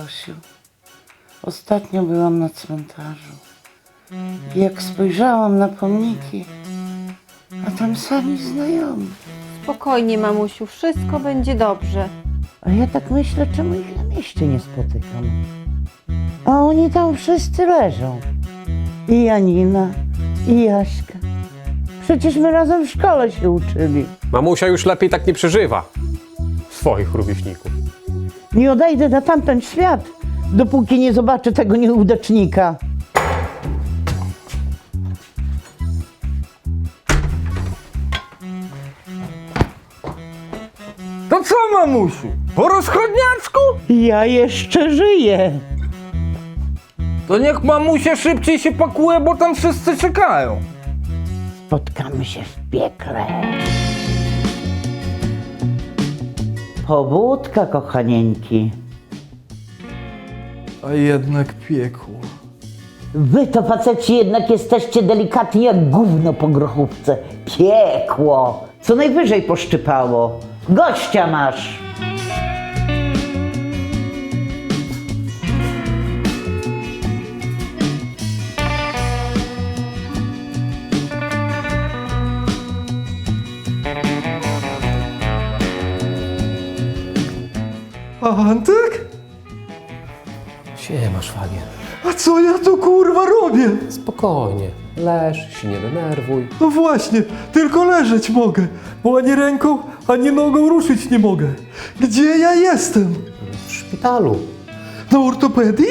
Zosiu, ostatnio byłam na cmentarzu. I jak spojrzałam na pomniki, a tam sami znajomi. Spokojnie, mamusiu, wszystko będzie dobrze. A ja tak myślę, czemu ich na mieście nie spotykam. A oni tam wszyscy leżą. I Janina, i Jaśka. Przecież my razem w szkole się uczyli. Mamusia już lepiej tak nie przeżywa. Swoich rówieśników. Nie odejdę na tamten świat, dopóki nie zobaczę tego nieudacznika. To co, mamusiu? Po rozchodniaczku? Ja jeszcze żyję. To niech mamusia szybciej się pakuje, bo tam wszyscy czekają. Spotkamy się w piekle. Pobudka, kochanieńki. A jednak piekło. Wy to faceci jednak jesteście delikatni jak gówno po grochówce. Piekło. Co najwyżej poszczypało. Gościa masz. Antek? Siema, szwagier. A co ja tu kurwa robię? Spokojnie. Leż, się nie denerwuj. No właśnie, tylko leżeć mogę, bo ani ręką, ani nogą ruszyć nie mogę. Gdzie ja jestem? W szpitalu. Na ortopedii?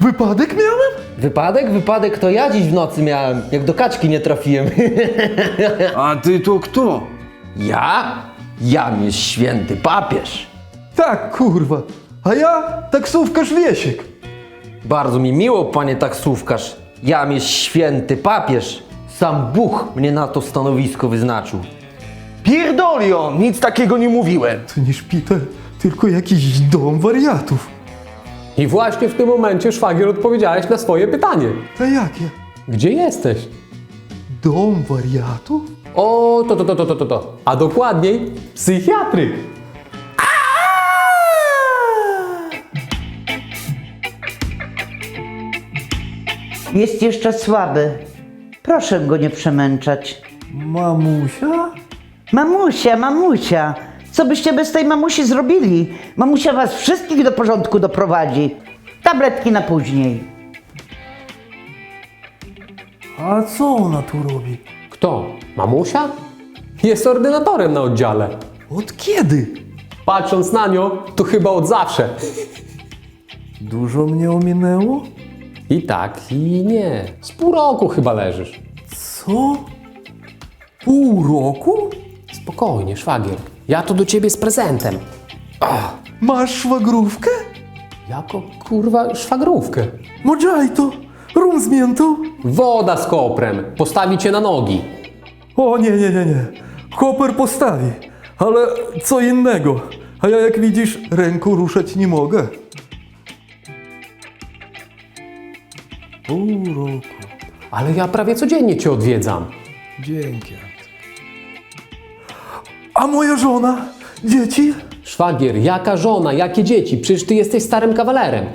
Wypadek miałem? Wypadek? Wypadek to ja dziś w nocy miałem, jak do kaczki nie trafiłem. A ty to kto? ja? Jam jest święty papież. Tak, kurwa. A ja taksówkarz Wiesiek. Bardzo mi miło, panie taksówkarz. Jam jest święty papież. Sam Bóg mnie na to stanowisko wyznaczył. Pierdolio, nic takiego nie mówiłem. To nie szpital, tylko jakiś dom wariatów. I właśnie w tym momencie, szwagier, odpowiedziałeś na swoje pytanie. A jakie? Gdzie jesteś? Dom wariatów? O, to, to, to, to, to, to, to. A dokładniej, psychiatryk. Jest jeszcze słaby. Proszę go nie przemęczać. Mamusia? Mamusia, mamusia. Co byście bez tej mamusi zrobili? Mamusia was wszystkich do porządku doprowadzi. Tabletki na później. A co ona tu robi? Kto? Mamusia? Jest ordynatorem na oddziale. Od kiedy? Patrząc na nią, to chyba od zawsze. Dużo mnie ominęło? I tak, i nie. Z pół roku chyba leżysz. Co? Pół roku? Spokojnie, szwagier. Ja tu do ciebie z prezentem. Masz szwagrówkę? Jako kurwa szwagrówkę. Mojito, rum z miętą? Woda z koprem. Postawi cię na nogi. O nie, nie, nie, nie. Koper postawi, ale co innego. A ja jak widzisz, ręką ruszać nie mogę. Pół roku. Ale ja prawie codziennie cię odwiedzam. Dzięki. A moja żona? Dzieci? Szwagier, jaka żona, jakie dzieci? Przecież ty jesteś starym kawalerem.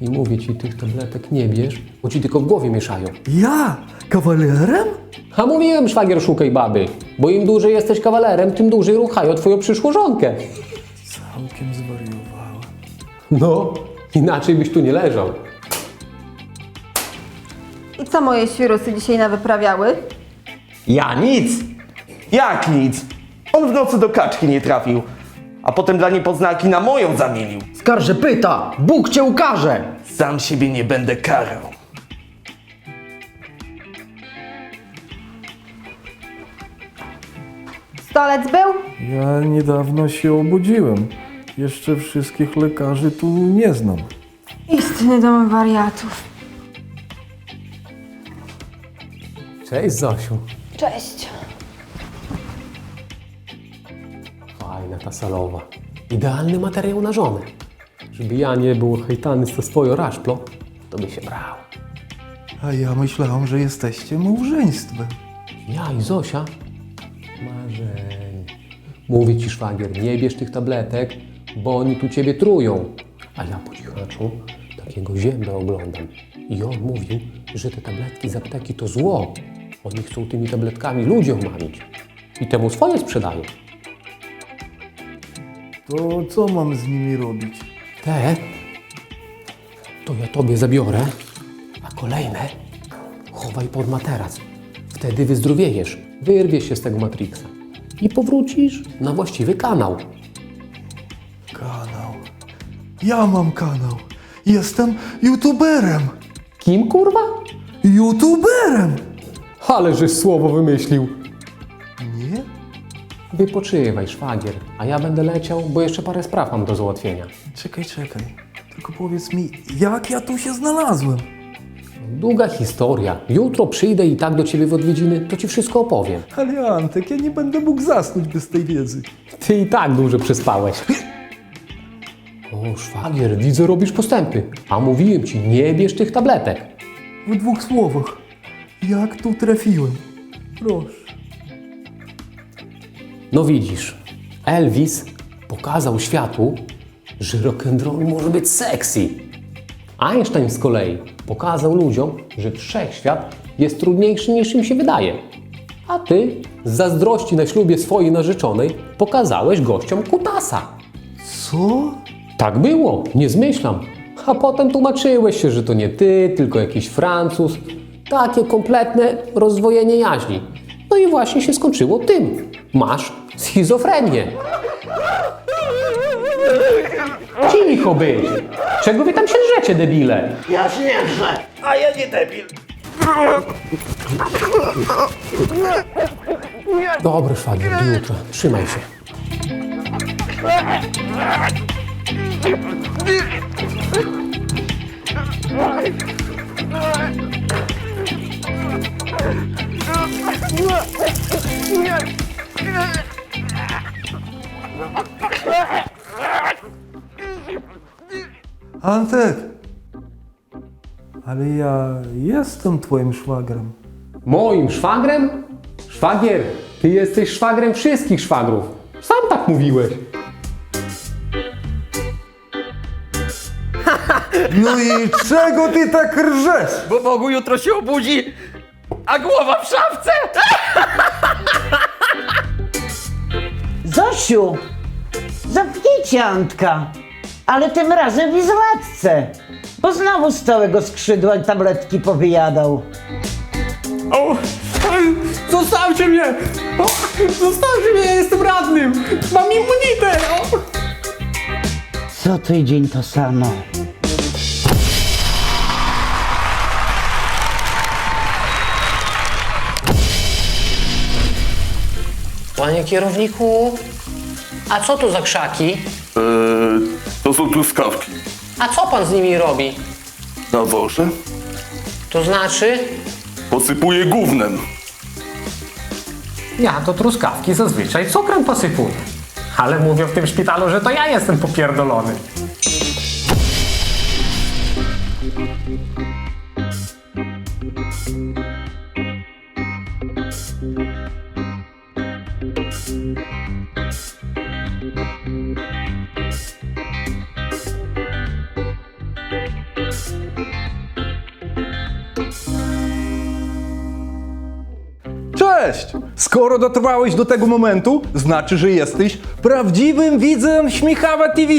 I mówię ci, tych tabletek nie bierz, bo ci tylko w głowie mieszają. Ja? Kawalerem? A mówiłem, szwagier, szukaj baby. Bo im dłużej jesteś kawalerem, tym dłużej ruchają twoją przyszłą żonkę. Całkiem zwariowałem. No, inaczej byś tu nie leżał. Co moje świrusy dzisiaj nawyprawiały? Ja nic. Jak nic? On w nocy do kaczki nie trafił, a potem dla niepoznaki na moją zamienił. Skarże pyta, Bóg cię ukaże. Sam siebie nie będę karał. Stolec był? Ja niedawno się obudziłem. Jeszcze wszystkich lekarzy tu nie znam. Istny dom wariatów. Cześć, Zosiu. Cześć. Fajna ta salowa. Idealny materiał na żonę. Żeby ja nie był hejtany za swoją raszplą, to by się brał. A ja myślałem, że jesteście małżeństwem. Ja i Zosia? Marzeń. Mówię ci, szwagier, nie bierz tych tabletek, bo oni tu ciebie trują. A ja po cichaczu takiego ziębę oglądam. I on mówił, że te tabletki z apteki to zło. Oni chcą tymi tabletkami ludzi omamić. I temu swoje sprzedają. To co mam z nimi robić? Te to ja tobie zabiorę, a kolejne chowaj pod materac. Wtedy wyzdrowiejesz, wyrwiesz się z tego Matrixa i powrócisz na właściwy kanał. Kanał. Ja mam kanał. Jestem youtuberem. Kim kurwa? YouTuberem! Ale żeś słowo wymyślił. Nie? Wypoczywaj, szwagier, a ja będę leciał, bo jeszcze parę spraw mam do załatwienia. Czekaj, czekaj. Tylko powiedz mi, jak ja tu się znalazłem? Długa historia. Jutro przyjdę i tak do ciebie w odwiedziny, to ci wszystko opowiem. Ale Antek, ja nie będę mógł zasnąć bez tej wiedzy. Ty i tak dużo przespałeś. O, szwagier, widzę, robisz postępy. A mówiłem ci, nie bierz tych tabletek. W dwóch słowach. Jak tu trafiłem? Proszę. No widzisz, Elvis pokazał światu, że rock'n'roll może być sexy. Einstein z kolei pokazał ludziom, że wszechświat jest trudniejszy niż im się wydaje. A ty z zazdrości na ślubie swojej narzeczonej pokazałeś gościom kutasa. Co? Tak było, nie zmyślam. A potem tłumaczyłeś się, że to nie ty, tylko jakiś Francuz. Takie kompletne rozdwojenie jaźni. No i właśnie się skończyło tym. Masz schizofrenię. Cicho być! Czego wy tam się drzecie, debile? Ja śmierzę, a ja nie debil. Dobry szwagier, do jutra. Trzymaj się. Antek! Ale ja jestem twoim szwagrem. Moim szwagrem? Szwagier, ty jesteś szwagrem wszystkich szwagrów. Sam tak mówiłeś. No i czego ty tak rżesz? Bo Bogu jutro się obudzi, a głowa w szafce! Zosiu, zamknijcie Antka, ale tym razem w bo znowu z całego skrzydła tabletki powyjadał. O, zostawcie mnie! O, zostawcie mnie, ja jestem radnym! Mam immunitet! O. Co tydzień to samo. Panie kierowniku, a co to za krzaki? Eee, to są truskawki. A co pan z nimi robi? Nawożę, To znaczy, posypuję gównem. Ja to truskawki zazwyczaj cukrem posypuję. Ale mówią w tym szpitalu, że to ja jestem popierdolony. Skoro dotrwałeś do tego momentu, znaczy, że jesteś prawdziwym widzem Śmiechawa TV.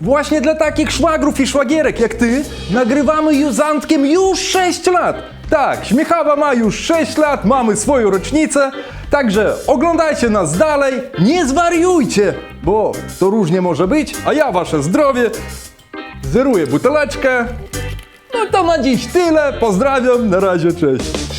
Właśnie dla takich szwagrów i szwagierek jak ty nagrywamy już z Antkiem już 6 lat. Tak, Śmiechawa ma już 6 lat, mamy swoją rocznicę, także oglądajcie nas dalej, nie zwariujcie, bo to różnie może być, a ja wasze zdrowie zeruję buteleczkę. No to na dziś tyle, pozdrawiam, na razie, cześć.